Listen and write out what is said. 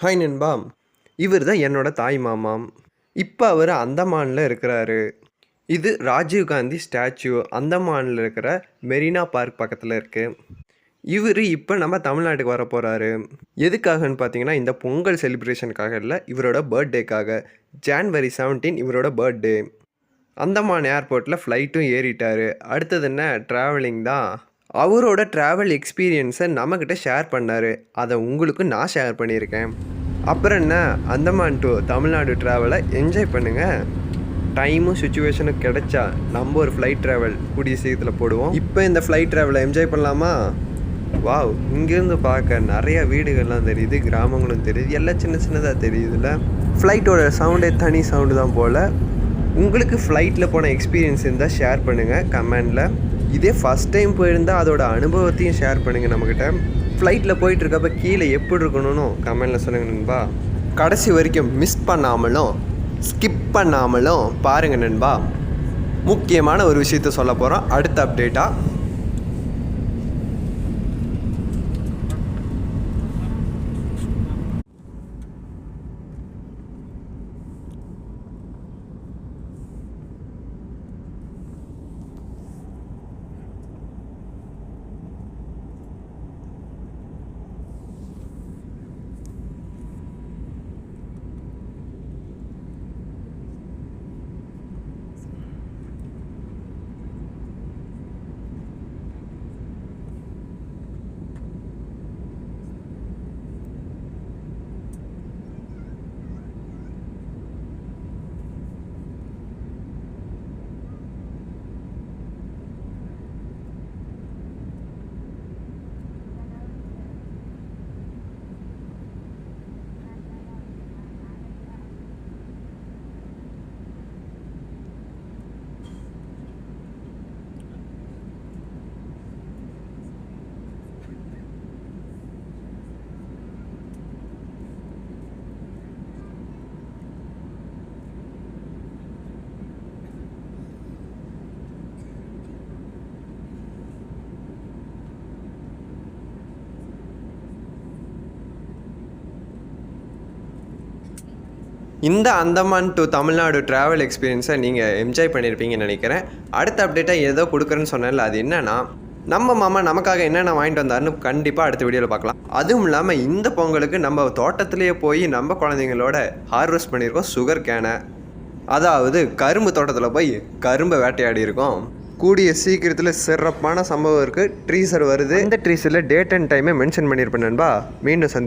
Hi நண்பா இவர் தான் என்னோட தாய் மாமாம். இப்போ அவர் அந்தமானில் இருக்கிறாரு. இது ராஜீவ் காந்தி ஸ்டாச்சு அந்தமானில் இருக்கிற மெரினா பார்க் பக்கத்தில் இருக்குது இவர் இப்போ நம்ம தமிழ்நாட்டுக்கு வர போகிறாரு எதுக்காகன்னு பார்த்தீங்கன்னா இந்த பொங்கல் செலிப்ரேஷனுக்காக இல்லை இவரோட பர்த்டேக்காக ஜான்வரி 17 இவரோட பர்த்டே அந்தமான் ஏர்போர்ட்டில் ஃப்ளைட்டும் ஏறிட்டார். அடுத்தது என்ன? ட்ராவலிங் தான். அவரோட ட்ராவல் எக்ஸ்பீரியன்ஸை நம்மக்கிட்ட ஷேர் பண்ணார். அதை உங்களுக்கு நான் ஷேர் பண்ணியிருக்கேன். அப்புறம் என்ன அந்தமான் டு தமிழ்நாடு ட்ராவலை என்ஜாய் பண்ணுங்கள் டைமும் சுச்சுவேஷனும் கிடைச்சா நம்ம ஒரு ஃப்ளைட் ட்ராவல் கூடிய சீக்கிரத்தில் போடுவோம். இப்போ இந்த ஃப்ளைட் ட்ராவலை என்ஜாய் பண்ணலாமா? வாவ் இங்கேருந்து பார்க்க நிறையா வீடுகள்லாம் தெரியுது கிராமங்களும் தெரியுது எல்லாம் சின்ன சின்னதாக தெரியுதுல்ல. ஃப்ளைட்டோட சவுண்டே தனி சவுண்டு தான் போல். உங்களுக்கு ஃப்ளைட்டில் போன எக்ஸ்பீரியன்ஸ் இருந்தால் ஷேர் பண்ணுங்கள் கமெண்டில் இதே ஃபஸ்ட் டைம் போயிருந்தால் அதோட அனுபவத்தையும் ஷேர் பண்ணுங்கள் நம்மக்கிட்ட ஃப்ளைட்டில் போயிட்டுருக்கப்ப கீழே எப்படி இருக்கணும்னு கமெண்டில் சொல்லுங்கள் நண்பா. கடைசி வரைக்கும் மிஸ் பண்ணாமலும் ஸ்கிப் பண்ணாமலும் பாருங்கள் நண்பா. முக்கியமான ஒரு விஷயத்த சொல்ல போகிறோம் அடுத்த அப்டேட்டாக இந்த அந்தமான் டு தமிழ்நாடு ட்ராவல் எக்ஸ்பீரியன்ஸை நீங்கள் என்ஜாய் பண்ணியிருப்பீங்கன்னு நினைக்கிறேன். அடுத்த அப்டேட்டாக ஏதோ கொடுக்குறேன்னு சொன்னேன்ல அது என்னென்னா நம்ம மாமா நமக்காக என்னென்ன வாங்கிட்டு வந்தாருன்னு கண்டிப்பாக அடுத்த வீடியோவில் பார்க்கலாம். அதுவும் இல்லாமல் இந்த பொங்கலுக்கு நம்ம தோட்டத்திலேயே போய் நம்ம குழந்தைங்களோட ஹார்வெஸ்ட் பண்ணியிருக்கோம் சுகர் கேனை அதாவது கரும்பு தோட்டத்தில் போய் கரும்பை வேட்டையாடி இருக்கோம். கூடிய சீக்கிரத்தில் சிறப்பான சம்பவம் இருக்குது ட்ரீசர் வருது. இந்த ட்ரீஸில் டேட் அண்ட் டைமை மென்ஷன் பண்ணியிருப்பேன் நண்பா. மீண்டும் சந்தி